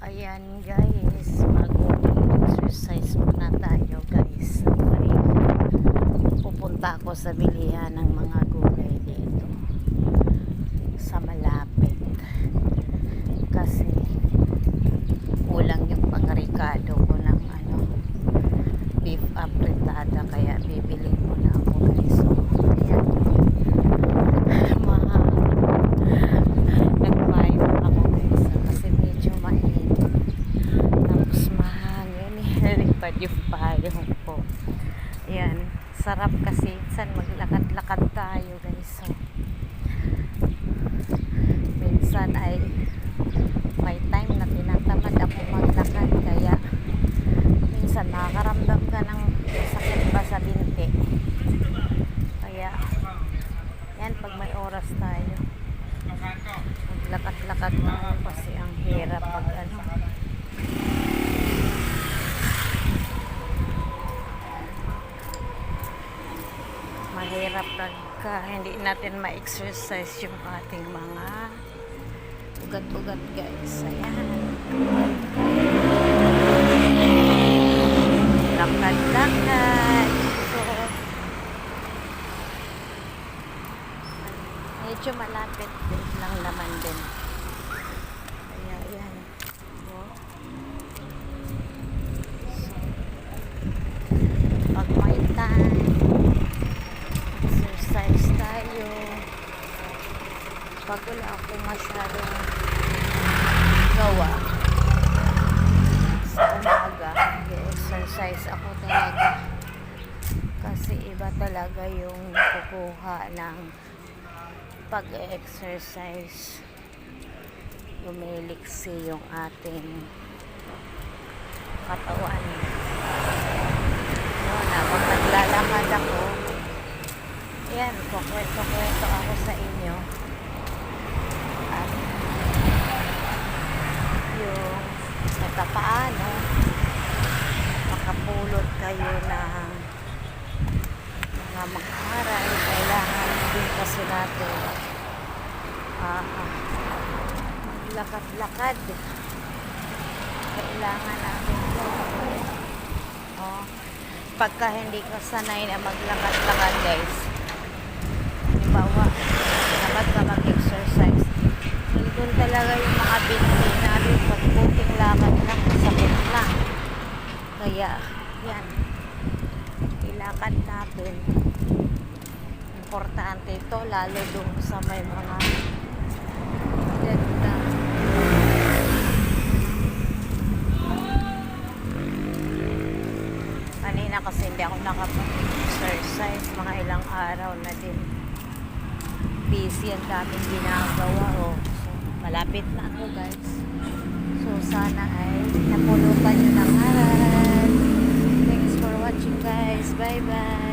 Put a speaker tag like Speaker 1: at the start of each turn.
Speaker 1: Ayan guys, mag-exercise muna tayo guys. Pupunta ako sa bilihan ng mga gulay dito. Sa malapit. Kasi kulang yung pangrikado ko ng ano, beef apretada kaya bibili muna ako guys. So, ayan. Mahal. Nagpayo ako guys ah, kasi medyo mainit. Tapos mahangin. Nilipad yung payong ko. Ayan. Sarap kasi. Minsan maglakad-lakad tayo guys. So, minsan ay may time na tinatamad ako maglakad. Kaya minsan nakakaramdam ka ng sakit ba sa binti. Kaya yan pag may oras tayo maglakad-lakad tayo kasi ang hirap pag ano pagka hindi natin ma-exercise yung ating mga ugat-ugat guys. Ayan. Lakad-lakad. So medyo malapit din lang naman din kaya yan oh. so, pag may time exercise tayo pag wala ako masyadong gawa. Sa umaga exercise ako talaga. Kasi iba talaga yung nakukuha ng pag-exercise. Lumiliksi yung ating katawan. So, napag naglalakad ako. Yan, kukwento-kwento ako sa inyo mga mag-aral kailangan din kasi natin ah, maglakad-lakad. Kailangan natin ito. Oh, pagka hindi ka sanay na maglakad-lakad guys. Halimbawa dapat ka mag-exercise. Nandun talaga yung mga binti natin pag puting lakad lang sakit na. Kaya yan. Ilakad natin importante ito lalo doon sa may mga ganda. Kanina kasi hindi ako nakapag-exercise mga ilang araw na din. Busy ang daming ginagawa oh. so, malapit na ako guys. So sana ay napulutan nyo ng aral. Thanks for watching guys. Bye bye